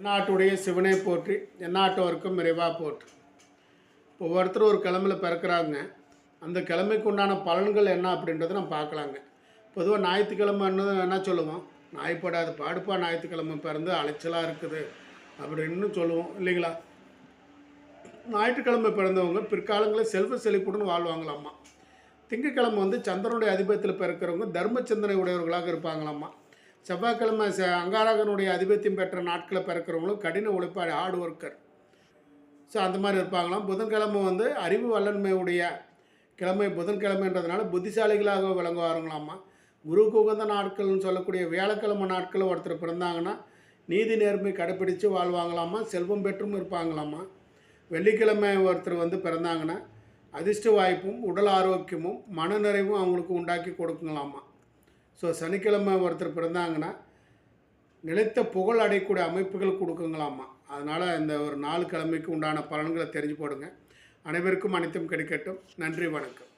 எந்நாட்டுடைய சிவனை போற்றி எந்நாட்டவருக்கும் நிறைவா போற்று. இப்போ ஒவ்வொருத்தரும் ஒரு கிழமையில பிறக்கிறாங்க. அந்த கிழமைக்கு உண்டான பலன்கள் என்ன அப்படின்றத நம்ம பார்க்கலாங்க. பொதுவாக ஞாயிற்றுக்கிழமைன்னு என்ன சொல்லுவோம்? நாய்ப்படாது பாடுப்பா ஞாயிற்றுக்கிழமை பிறந்து அலைச்சலாக இருக்குது அப்படின்னு சொல்லுவோம் இல்லைங்களா? ஞாயிற்றுக்கிழமை பிறந்தவங்க பிற்காலங்களில் செல்வ செழிப்புடன் வாழ்வாங்களாம்மா. திங்கட்கிழமை வந்து சந்திரனுடைய அதிபத்தில் பிறக்கிறவங்க தர்ம சிந்தனை உடையவர்களாக இருப்பாங்களாம்மா. செவ்வாய்க்கிழமை ச அங்காரகனுடைய அதிபத்தியம் பெற்ற நாட்களில் பிறக்கிறவங்களும் கடின உழைப்பாடு ஹார்ட் ஒர்க்கர் ஸோ அந்த மாதிரி இருப்பாங்களாம். புதன்கிழமை வந்து அறிவு வல்லன்மையுடைய கிழமை. புதன்கிழமைன்றதுனால புத்திசாலிகளாக விளங்குவாருங்களாமா குருவுக்கு உகந்த நாட்கள்னு சொல்லக்கூடிய வியாழக்கிழமை நாட்களில் ஒருத்தர் பிறந்தாங்கன்னா நீதி நேர்மை கடைப்பிடித்து வாழ்வாங்களாமா செல்வம் பெற்றும் இருப்பாங்களாமா வெள்ளிக்கிழமை ஒருத்தர் வந்து பிறந்தாங்கன்னா அதிர்ஷ்ட வாய்ப்பும் உடல் ஆரோக்கியமும் மனநிறைவும் அவங்களுக்கு உண்டாக்கி கொடுக்குங்களாமா ஸோ சனிக்கிழமை ஒருத்தர் பிறந்தாங்கன்னா நிலைத்த புகழ் அடையக்கூடிய அமைப்புகள் கொடுக்குங்களாமா அதனால் இந்த ஒரு நாலு கிழமைக்கு உண்டான பலன்களை தெரிஞ்சு போடுங்க. அனைவருக்கும் அனைத்தும் கிடைக்கட்டும். நன்றி வணக்கம்.